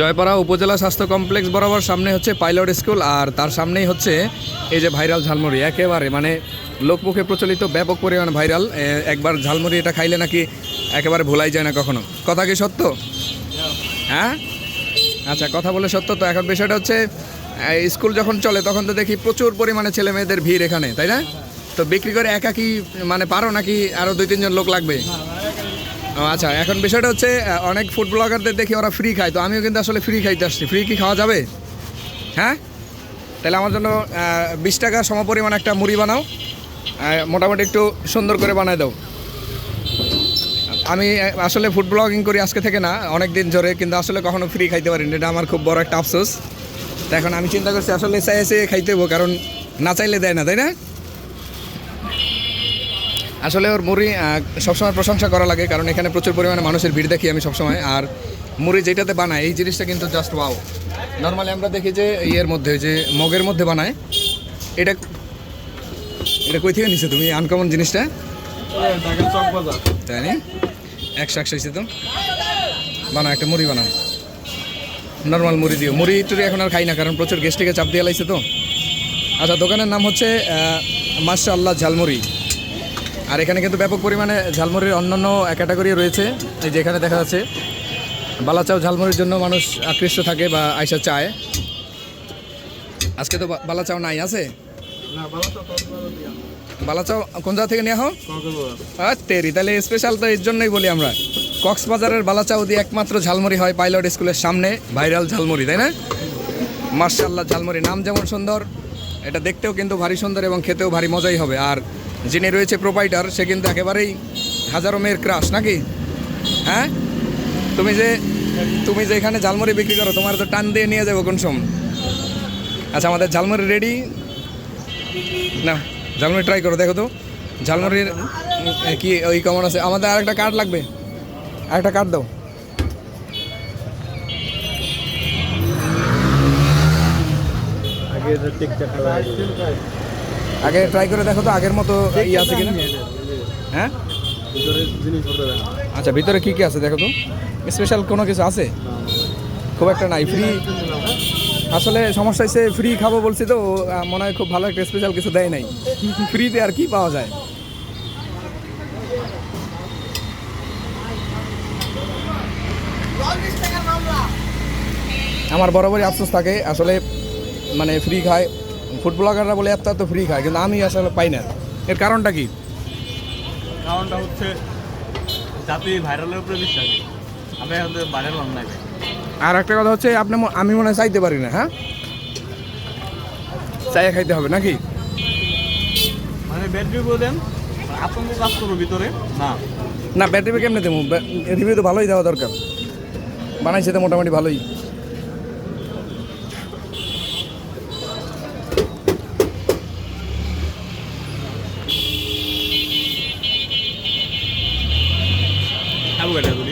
জয়পাড়া উপজেলা স্বাস্থ্য কমপ্লেক্স বরাবর সামনে হচ্ছে পাইলট স্কুল আর তার সামনেই হচ্ছে এই যে ভাইরাল ঝালমুড়ি। একেবারে মানে লোকমুখে প্রচলিত ব্যাপক পরিমাণ ভাইরাল। একবার ঝালমুড়ি এটা খাইলে নাকি একেবারে ভোলাই যায় না কখনো। কথা কি সত্য? হ্যাঁ? আচ্ছা কথা বলে সত্য তো। এখন বিষয়টা হচ্ছে স্কুল যখন চলে তখন তো দেখি প্রচুর পরিমাণে ছেলে মেয়েদের ভিড় এখানে, তাই না? তো বিক্রি করে একা কি মানে পারো নাকি আরও দুই তিনজন লোক লাগবে? আচ্ছা এখন বিষয়টা হচ্ছে অনেক ফুড ব্লগারদের দেখি ওরা ফ্রি খায়, তো আমিও কিন্তু আসলে ফ্রি খাইতে আসছি। ফ্রি কি খাওয়া যাবে? হ্যাঁ? তাহলে আমার জন্য বিশ টাকা সমপরিমাণ একটা মুড়ি বানাও মোটামুটি একটু সুন্দর করে বানায় দাও। আমি আসলে ফুড ব্লগিং করি আজকে থেকে না, অনেক দিন ধরে, কিন্তু আসলে কখনো ফ্রি খাইতে পারিনি, এটা আমার খুব বড় একটা আফসোস। তো এখন আমি চিন্তা করছি, আসলে চাই এসে খাইতে হব কারণ না চাইলে দেয় না, তাই না? আসলে ওর মুড়ি সবসময় প্রশংসা করা লাগে, কারণ এখানে প্রচুর পরিমাণে মানুষের ভিড় দেখি আমি সবসময়। আর মুড়ি যেটাতে বানায়, এই জিনিসটা কিন্তু জাস্ট ওয়াও নর্মালি আমরা দেখি যে ইয়ের মধ্যে, যে মগের মধ্যে বানায়। এটা এটা কই থেকে নিছো তুমি? আনকমন জিনিসটা? তাই একশো একশো হয়েছে তো। বানাও, একটা মুড়ি বানাও। নর্মাল মুড়ি দিও। মুড়ি টুড়ি এখন আর খাই না, কারণ প্রচুর গেস্টিকে চাপ দিয়ে লাইছে তো। আচ্ছা দোকানের নাম হচ্ছে মাসা আল্লাহ ঝালমুড়ি। আর এখানে কিন্তু ব্যাপক পরিমাণে ঝালমুড়ির অন্যান্য ক্যাটাগরি রয়েছে। এই যে এখানে দেখা যাচ্ছে বালাচাও ঝালমুড়ির জন্য মানুষ আকৃষ্ট থাকে বা আইসা চায়। আজকে তো বালাচাও নাই আছে? বালাচাও কোন জায়গা থেকে নেওয়া হোক তেরি। তাহলে স্পেশাল তো এর জন্যই বলি আমরা। কক্সবাজারের বালাচাও দিয়ে একমাত্র ঝালমুড়ি হয় পাইলট স্কুলের সামনে ভাইরাল ঝালমুড়ি তাই না? মার্শাল্লাহ ঝালমুড়ি নাম যেমন সুন্দর এটা দেখতেও কিন্তু ভারী সুন্দর এবং খেতেও ভারী মজাই হবে। আর যিনি রয়েছে প্রোপাইটার সে কিন্তু একেবারেই হাজারো মেয়ের ক্রাশ নাকি? হ্যাঁ? তুমি যে তুমি যে এখানে ঝালমুড়ি বিক্রি করো, তোমার তো টান দিয়ে নিয়ে যাব কোন সময়? আচ্ছা আমাদের ঝালমুড়ি রেডি না, ঝালমুড়ি ট্রাই করো, দেখো তো। ঝালমুড়ির কি, ওই কেমন আছে। আমাদের আর একটা কার্ড লাগবে। আরেকটা কার্ড দাও। আগে আগে ট্রাই করে দেখো তো আগের মতো ই আছে কিনা? হ্যাঁ? আচ্ছা ভিতরে কি কি আছে দেখো তো? স্পেশাল কোনো কিছু আছে? খুব একটা নাই ফ্রি আসলে সমস্যা হচ্ছে ফ্রি খাব বলছি তো মনে হয় খুব ভালো একটা স্পেশাল কিছু দেয় নাই। ফ্রিতে আর কি পাওয়া যায়? আমার বরাবরই আফসোস থাকে আসলে মানে ফ্রি খায় ফুড ব্লগাররা বলে এত এত ফ্রি খায়। কিন্তু আমি আসলে পাই না। এর কারণটা কি? কারণটা হচ্ছে জাতি ভাইরালের উপরে বিশ্বাস। আমি ভাইরাল নাই আর একটা কথা হচ্ছে আপনি আমি মনে হয় চাইতে পারি না হ্যাঁ? চাইয়া খাইতে হবে নাকি? মানে ব্যাটারি বলেন আতঙ্ক কাজ করব ভিতরে না। না ব্যাটারি কেমনে দেবো? রিভিউ তো ভালোই দেওয়া দরকার। বানাইছে তো মোটামুটি ভালোই। Google,